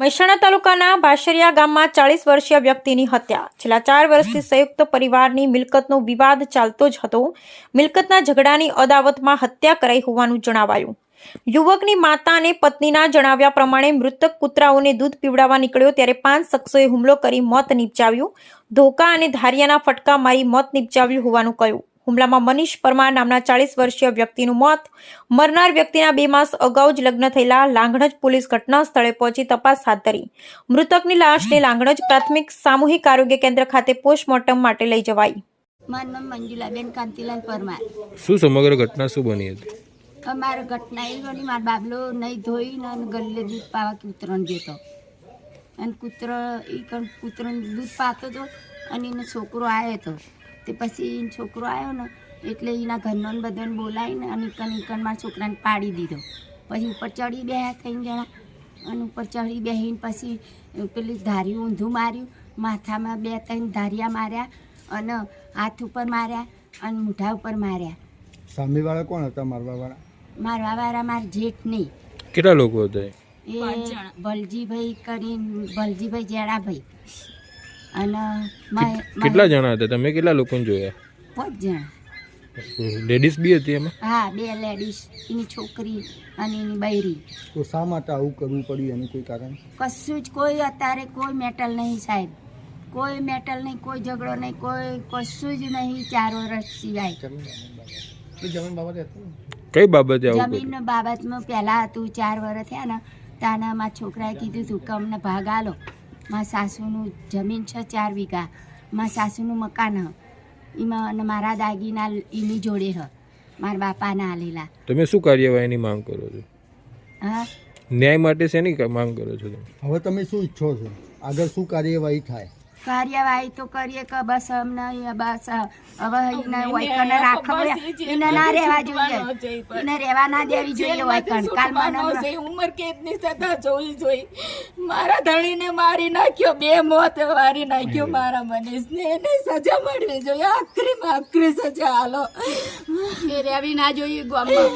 મહેસાણા તાલુકાના બાશરિયા ગામમાં ચાલીસ વર્ષીય વ્યક્તિની હત્યા. છેલ્લા ચાર વર્ષથી સંયુક્ત પરિવારની મિલકતનો વિવાદ ચાલતો જ હતો. મિલકતના ઝઘડાની અદાવતમાં હત્યા કરાઈ હોવાનું જણાવાયું. યુવકની માતા અને પત્નીના જણાવ્યા પ્રમાણે મૃતક કૂતરાઓને દૂધ પીવડાવવા નીકળ્યો ત્યારે પાંચ શખ્સોએ હુમલો કરી મોત નિપજાવ્યું. ધોકા અને ધારિયાના ફટકા મારી મોત નિપજાવ્યું હોવાનું કહ્યું. હુમલામાં મનીષ પરમાર નામના ચાલીસ વર્ષીય વ્યક્તિનું મોત. મરનાર વ્યક્તિના બે માસ અગાઉ જ લગ્ન થયેલા લાંગણજ પોલીસ ઘટના સ્થળે પહોંચી તપાસ હાથ ધરી. મૃતકની લાશને લાંગણજ પ્રાથમિક સામૂહિક આરોગ્ય કેન્દ્ર ખાતે પોસ્ટમોર્ટમ માટે લઈ જવાઈ. મારું નામ મંજુલાબેન કાંતિલાલ પરમાર. શું સમગ્ર ઘટના શું બની હતી? અમારે ઘટના એ બની મારો બાબલો નહીં ધોઈને અને ગલ્લે દૂધ પાવા કૂતરોને ગયો અને કૂતરો એ કણ દૂધ પાતો હતો અને એનો છોકરો આવ્યો હતો તે પછી એનો છોકરો આવ્યો ને એટલે એના ઘરનો બધાને બોલાવીને અને કન કન મારા છોકરાને પાડી દીધો. પછી ઉપર ચડી બેહ્યા થઈને જણા. અને ઉપર ચડી બેહીને પછી પેલી ધાર્યું ઊંધું માર્યું. માથામાં બે ત્રણ ધારિયા માર્યા અને હાથ ઉપર માર્યા અને મૂઠા ઉપર માર્યા. સામેવાળા કોણ હતા મારવા વાળા મારવા વાળા મારા જેઠ નહીં કેટલા લોકો હતા એ? એ ભલજીભાઈ કરીને ભલજીભાઈ જેડાભાઈ. અને કેટલા જણા હતા? તમે કેટલા લોકોને જોયા? પાંચ જણા. લેડીઝ બી હતી એમાં? હા બે લેડીઝ એની છોકરી અને એની બૈરી. તો શા માટે આવું કરવું પડ્યું? એનું કોઈ કારણ? કશું જ કોઈ અત્યારે કોઈ મેટલ નહીં સાહેબ. કોઈ મેટલ નહીં કોઈ ઝઘડો નહીં કોઈ કશું જ નહીં ચાર વર્ષ સિવાય. કઈ બાબતે જમીન બાબતમાં પહેલાં હતું ચાર વર્ષ થયા ને તાના મારા છોકરાએ કીધું હતું કે અમને ભાગ આલો. મારા સાસુનું જમીન છે ચાર વીઘા. મારા સાસુનું મકાન હ. એમાં મારા દાગીના એની જોડે હ. મારા બાપાના આલેલા તમે શું કાર્યવાહીની માંગ કરો છો? હા? ન્યાય માટે શેની ક- માંગ કરો છો તમે? હવે તમે શું ઈચ્છો છો? આગળ શું કાર્યવાહી થાય? કાર્યવાહી તો કરીએ કે બસ અમને બસ હવે એના વૈકન રાખવું એને ના રહેવા જોઈએ. એને રહેવા ના દેવી જોઈએ વૈકન કાલ મને ઉંમર કેટલી સદા જોઈ જોઈ મારા ધણીને મારી નાખ્યો બે મોત મારી નાખ્યો મારા મનીષને. એને સજા મળવી જોઈએ. આખરી માં આખરી સજા હાલો. એ રહેવી ના જોઈએ ગામમાં.